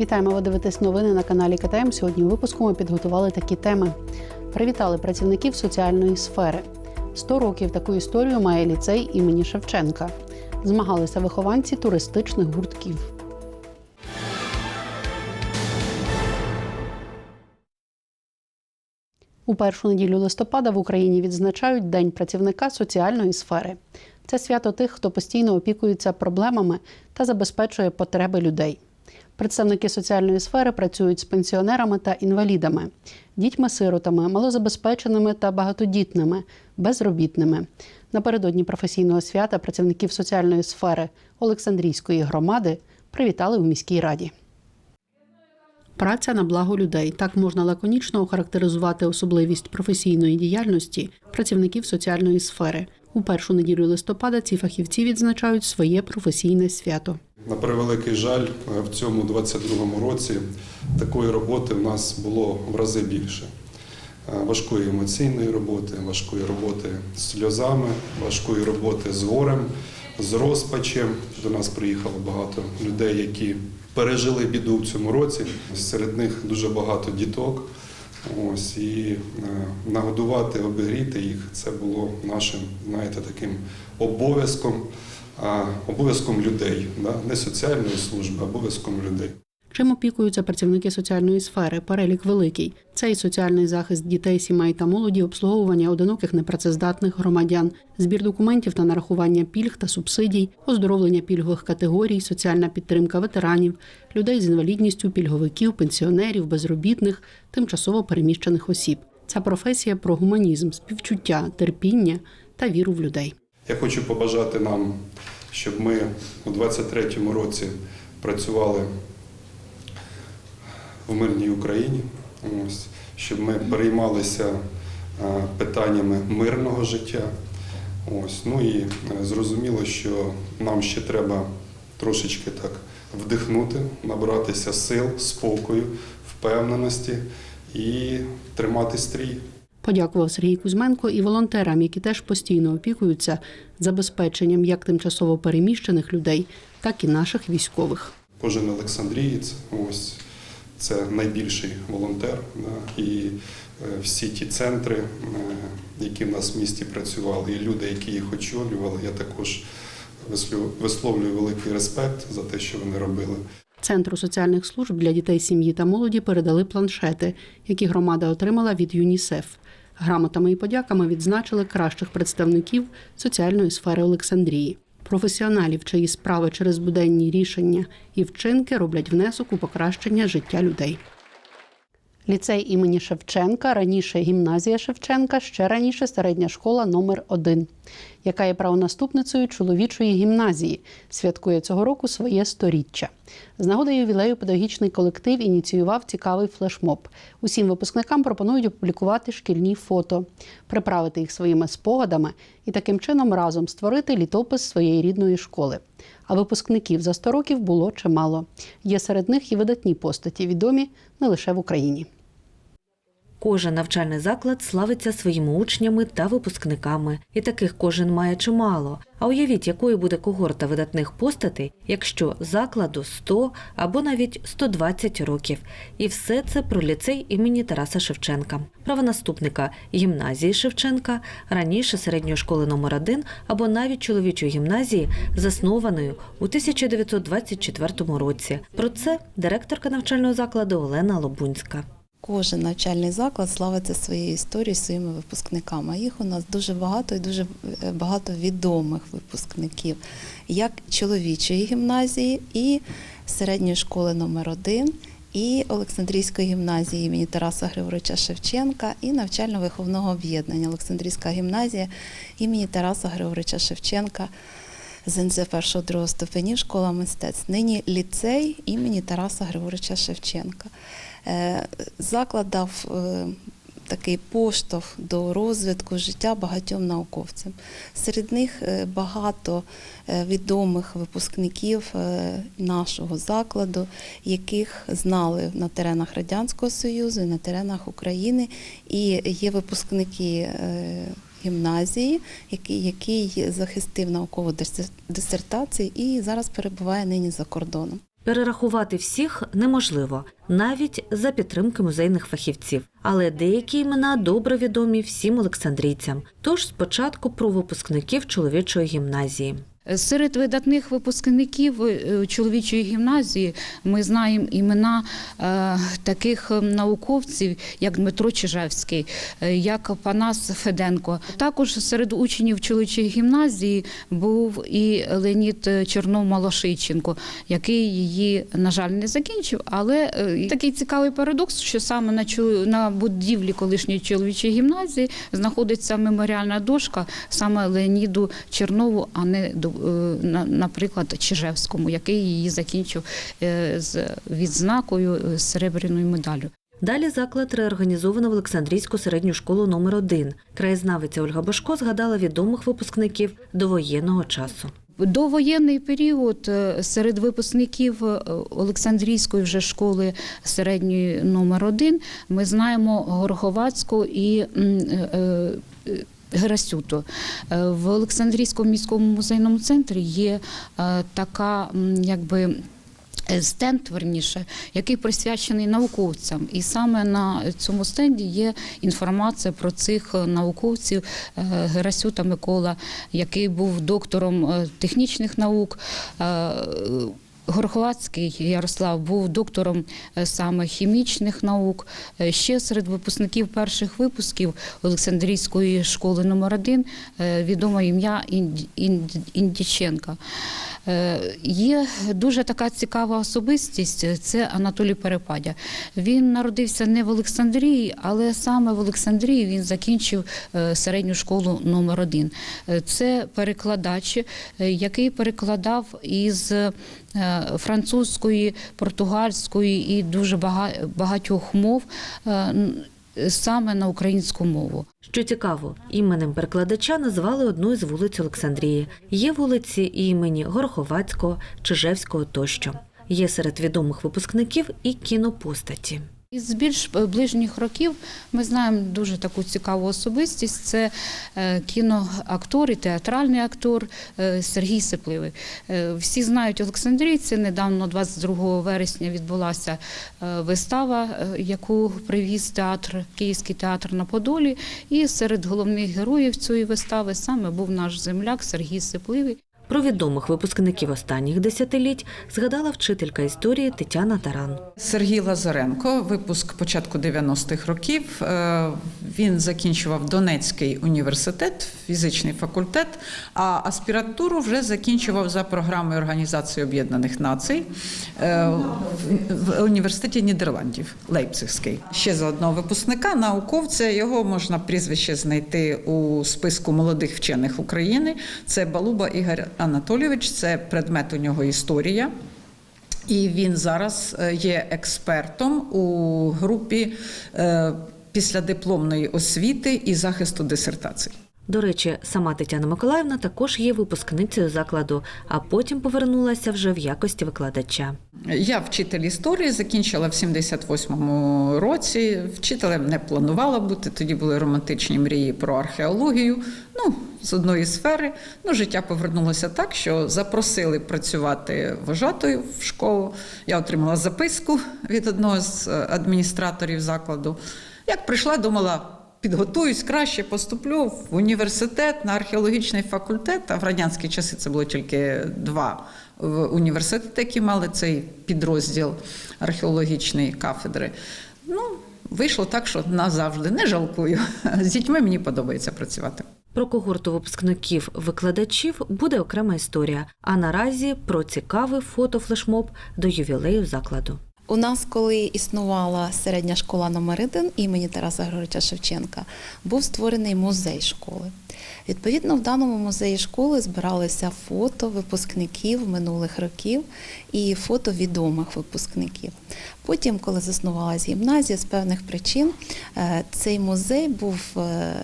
Вітаємо! Ви дивитесь новини на каналі КТМ. Сьогодні у випуску ми підготували такі теми. Привітали працівників соціальної сфери. 100 років таку історію має ліцей імені Шевченка. Змагалися вихованці туристичних гуртків. У першу неділю листопада в Україні відзначають День працівника соціальної сфери. Це свято тих, хто постійно опікується проблемами та забезпечує потреби людей. Представники соціальної сфери працюють з пенсіонерами та інвалідами, дітьми-сиротами, малозабезпеченими та багатодітними, безробітними. Напередодні професійного свята працівників соціальної сфери Олександрійської громади привітали у міській раді. Праця на благо людей так можна лаконічно охарактеризувати особливість професійної діяльності працівників соціальної сфери. У першу неділю листопада ці фахівці відзначають своє професійне свято. На превеликий жаль, в цьому 22-му році такої роботи в нас було в рази більше. Е, Важкої емоційної роботи, важкої роботи з сльозами, важкої роботи з горем, з розпачем. До нас приїхало багато людей, які пережили біду в цьому році. Серед них дуже багато діток. Ось і е, нагодувати, обігріти їх це було нашим, знаєте, таким обов'язком, а, обов'язком людей, не соціальної служби, а обов'язком людей. Чим опікуються працівники соціальної сфери? Перелік великий. Це і соціальний захист дітей, сімей та молоді, обслуговування одиноких непрацездатних громадян, збір документів та нарахування пільг та субсидій, оздоровлення пільгових категорій, соціальна підтримка ветеранів, людей з інвалідністю, пільговиків, пенсіонерів, безробітних, тимчасово переміщених осіб. Ця професія про гуманізм, співчуття, терпіння та віру в людей. Я хочу побажати нам, щоб ми у 23-му році працювали в мирній Україні, ось, щоб ми переймалися е, питаннями мирного життя. Ось, ну і е, зрозуміло, що нам ще треба трошечки так вдихнути, набратися сил, спокою, впевненості і тримати стрій. Подякував Сергій Кузьменко і волонтерам, які теж постійно опікуються забезпеченням як тимчасово переміщених людей, так і наших військових. Кожен Олександрієць, ось це найбільший волонтер. І е, всі ті центри, е, які в нас в місті працювали, і люди, які їх очолювали, я також висловлюю великий респект за те, що вони робили. Центру соціальних служб для дітей, сім'ї та молоді передали планшети, які громада отримала від ЮНІСЕФ. Грамотами і подяками відзначили кращих представників соціальної сфери Олександрії. Професіоналів, чиї справи через буденні рішення і вчинки роблять внесок у покращення життя людей. Ліцей імені Шевченка, раніше гімназія Шевченка, ще раніше середня школа номер 1 яка є правонаступницею чоловічої гімназії, святкує цього року своє сторіччя. З нагоди ювілею педагогічний колектив ініціював цікавий флешмоб. Усім випускникам пропонують опублікувати шкільні фото, приправити їх своїми спогадами і таким чином разом створити літопис своєї рідної школи. А випускників за 100 років було чимало. Є серед них і видатні постаті, відомі не лише в Україні. Кожен навчальний заклад славиться своїми учнями та випускниками, і таких кожен має чимало. А уявіть, якою буде когорта видатних постатей, якщо закладу 100 або навіть 120 років. І все це про ліцей імені Тараса Шевченка, правонаступника гімназії Шевченка, раніше середньої школи номер 1 або навіть чоловічої гімназії, заснованої у 1924 році. Про це директорка навчального закладу Олена Лобунська. Кожен навчальний заклад славиться своєю історією, своїми випускниками. Їх у нас дуже багато і дуже е, багато відомих випускників, як чоловічої гімназії, і середньої школи номер 1 і Олександрійської гімназії імені Тараса Григоровича Шевченка, і навчально-виховного об'єднання Олександрійська гімназія імені Тараса Григоровича Шевченка. ЗНЗ першого другого ступенів школа мистецтв. Нині ліцей імені Тараса Григоровича Шевченка. Е, Заклад дав е, такий поштовх до розвитку життя багатьом науковцям. Серед них е, багато відомих випускників нашого закладу, яких знали на теренах Радянського Союзу і на теренах України. І є випускники гімназії, який, який захистив наукову дисертацію і зараз перебуває нині за кордоном. Перерахувати всіх неможливо, навіть за підтримки музейних фахівців. Але деякі імена добре відомі всім олександрійцям. Тож спочатку про випускників чоловічої гімназії. Серед видатних випускників е, чоловічої гімназії ми знаємо імена е, таких науковців, як Дмитро Чижевський, е, як Панас Феденко. Також серед учнів чоловічої гімназії був і Леонід Чернов-Малошиченко, який її, на жаль, не закінчив. Але такий цікавий парадокс, що саме на будівлі колишньої чоловічої гімназії знаходиться меморіальна дошка саме Леоніду Чернову, а не до- наприклад, Чижевському, який її закінчив е, з відзнакою е, з серебряною медаллю. Далі заклад реорганізовано в Олександрійську середню школу номер 1 Краєзнавиця Ольга Башко згадала відомих випускників довоєнного часу. Довоєнний період е, серед випускників е, Олександрійської вже школи середньої номер 1 ми знаємо Гороховацьку і м, е, В Олександрійському міському музейному центрі є е, така, якби. е, Стенд, верніше, який присвячений науковцям, і саме на цьому стенді є інформація про цих науковців Герасюта Микола, який був доктором технічних наук. Е, Гороховацький Ярослав був доктором е, саме хімічних наук. Е, Ще серед випускників перших випусків Олександрійської школи номер 1 відоме ім'я Інді- Інді- Індіченка. Е, Є дуже така цікава особистість. Це Анатолій Перепадя. Він народився не в Олександрії, але саме в Олександрії він закінчив е, середню школу номер 1 Це перекладач, е, який перекладав із е, французької, португальської і дуже багатьох мов е, саме на українську мову. Що цікаво, іменем перекладача назвали одну із вулиць Олександрії. Є вулиці імені Гороховацького, Чижевського тощо. Є серед відомих випускників і кінопостаті. Із більш е, ближніх років ми знаємо дуже таку цікаву особистість. Це е, кіноактор і театральний актор е, Сергій Сипливий. Всі знають Олександрійці. Недавно, 22 вересня, відбулася вистава, яку привіз театр, Київський театр на Подолі. І серед головних героїв цієї вистави саме був наш земляк Сергій Сипливий. Про відомих випускників останніх десятиліть згадала вчителька історії Тетяна Таран. Сергій Лазаренко, випуск початку 90-х років. Е, Він закінчував Донецький університет, фізичний факультет, а аспірантуру вже закінчував за програмою Організації Об'єднаних Націй е, в університеті Нідерландів, Лейпцигський. Ще за одного випускника, науковця. Його можна прізвище знайти у списку молодих вчених України. Це Балуба Ігор Анатолійович, це предмет у нього історія. І він зараз е, є експертом у групі після післядипломної освіти і захисту дисертацій. До речі, сама Тетяна Миколаївна також є випускницею закладу, а потім повернулася вже в якості викладача. Я вчитель історії, закінчила в 78-му році. Вчителем не планувала бути. Тоді були романтичні мрії про археологію. Ну, з одної сфери. Ну, життя повернулося так, що запросили працювати вожатою в школу. Я отримала записку від одного з е, адміністраторів закладу. Як прийшла, думала. Підготуюсь краще, поступлю в університет на археологічний факультет. А в радянські часи це було тільки два університети, які мали цей підрозділ археологічної кафедри. Ну, вийшло так, що назавжди не жалкую. З дітьми мені подобається працювати. Про когорту випускників викладачів буде окрема історія. А наразі про цікавий фотофлешмоб до ювілею закладу. У нас, коли існувала середня школа номер 1 імені Тараса Григоровича Шевченка, був створений музей школи. Відповідно, в даному музеї школи збиралися фото випускників минулих років і фото відомих випускників. Потім, коли заснувалась гімназія, з певних причин е, цей музей був е,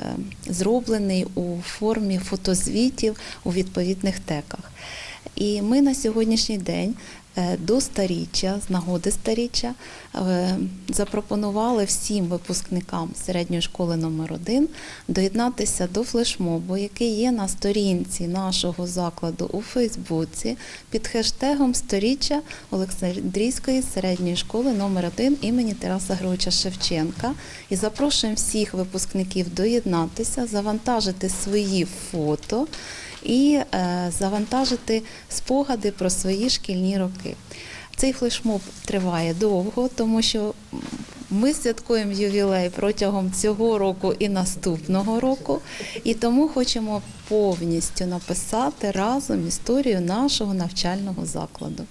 зроблений у формі фотозвітів у відповідних теках. І ми на сьогоднішній день до старіччя, з нагоди старіччя, е, запропонували всім випускникам середньої школи номер 1 доєднатися до флешмобу, який є на сторінці нашого закладу у Фейсбуці під хештегом Сторіччя Олександрійської середньої школи номер 1 імені Тараса Григорича Шевченка. І запрошуємо всіх випускників доєднатися, завантажити свої фото і е, завантажити спогади про свої шкільні роки. Цей флешмоб триває довго, тому що ми святкуємо ювілей протягом цього року і наступного року, і тому хочемо повністю написати разом історію нашого навчального закладу.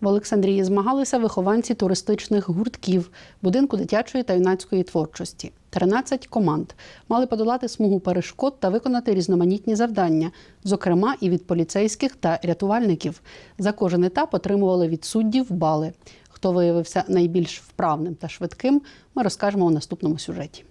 В Олександрії змагалися вихованці туристичних гуртків будинку дитячої та юнацької творчості. 13 команд мали подолати смугу перешкод та виконати різноманітні завдання, зокрема і від поліцейських та рятувальників. За кожен етап отримували від суддів бали. Хто виявився найбільш вправним та швидким, ми розкажемо у наступному сюжеті.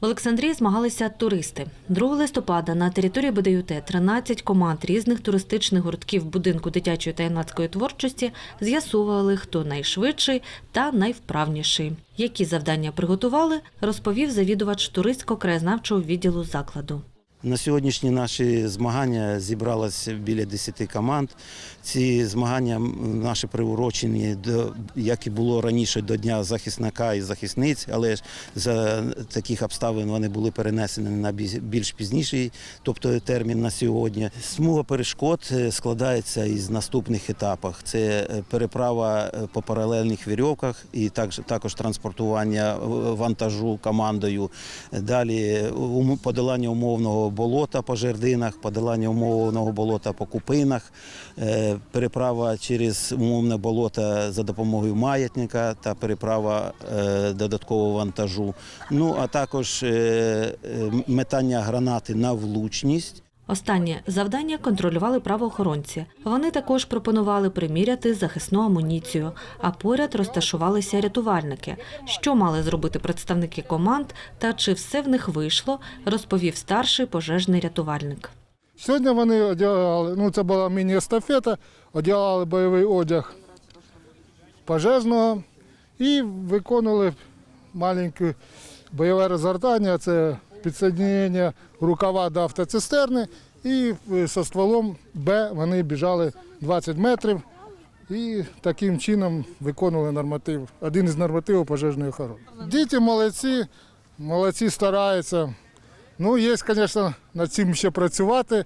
В Олександрії змагалися туристи. 2 листопада на території БДЮТ 13 команд різних туристичних гуртків будинку дитячої та юнацької творчості з'ясували, хто найшвидший та найвправніший. Які завдання приготували, розповів завідувач туристсько-краєзнавчого відділу закладу. На сьогоднішні наші змагання зібралося біля 10 команд. Ці змагання наші приурочені до як і було раніше до Дня захисника і захисниць, але за таких обставин вони були перенесені на бі- більш пізніший, тобто термін на сьогодні. Смуга перешкод е, складається із наступних етапів: це е, переправа е, по паралельних вірьовках і також також транспортування вантажу командою. Далі подолання умовного болота по жердинах, подолання умовного болота по купинах, е, переправа через умовне болото за допомогою маятника та переправа е, додаткового вантажу. Ну а також е, метання гранати на влучність. Останнє завдання контролювали правоохоронці. Вони також пропонували приміряти захисну амуніцію, а поряд розташувалися рятувальники. Що мали зробити представники команд та чи все в них вийшло, розповів старший пожежний рятувальник. Сьогодні вони одягали, ну це була міні-естафета, одягали бойовий одяг пожежного і виконували маленьке бойове розгортання, це підсоединення рукава до автоцистерни, і е, со стволом Б вони біжали 20 метрів і таким чином виконували норматив, один із нормативів пожежної охорони. Діти молодці, молодці стараються. Ну, є, звісно, над цим ще працювати,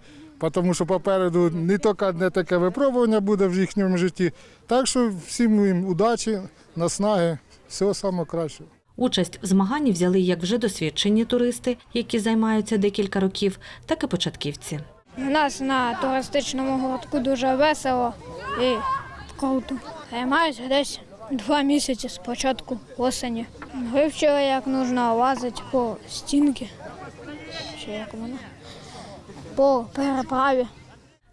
тому що попереду не тільки одне таке випробування буде в їхньому житті. Так що всім їм удачі, наснаги, всього самого кращого. Участь в змаганні взяли як вже досвідчені туристи, які займаються декілька років, так і початківці. У нас на туристичному гуртку дуже весело і круто. Займаюся десь два місяці з початку осені. Вивчили, як потрібно лазити по стінки. Чи як воно? По переправі.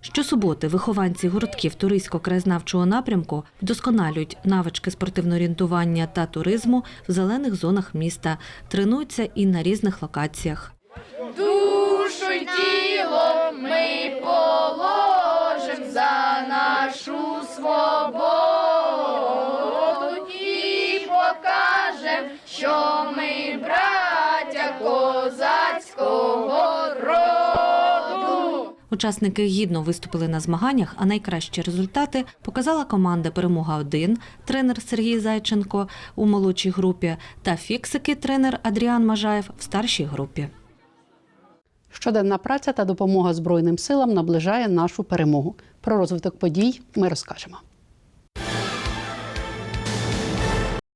Щосуботи вихованці гуртків туристсько-краєзнавчого напрямку вдосконалюють навички спортивного орієнтування та туризму в зелених зонах міста, тренуються і на різних локаціях. душу Учасники гідно виступили на змаганнях, а найкращі результати показала команда Перемога 1 тренер Сергій Зайченко у молодшій групі та фіксики тренер Адріан Мажаєв в старшій групі. Щоденна праця та допомога Збройним силам наближає нашу перемогу. Про розвиток подій ми розкажемо.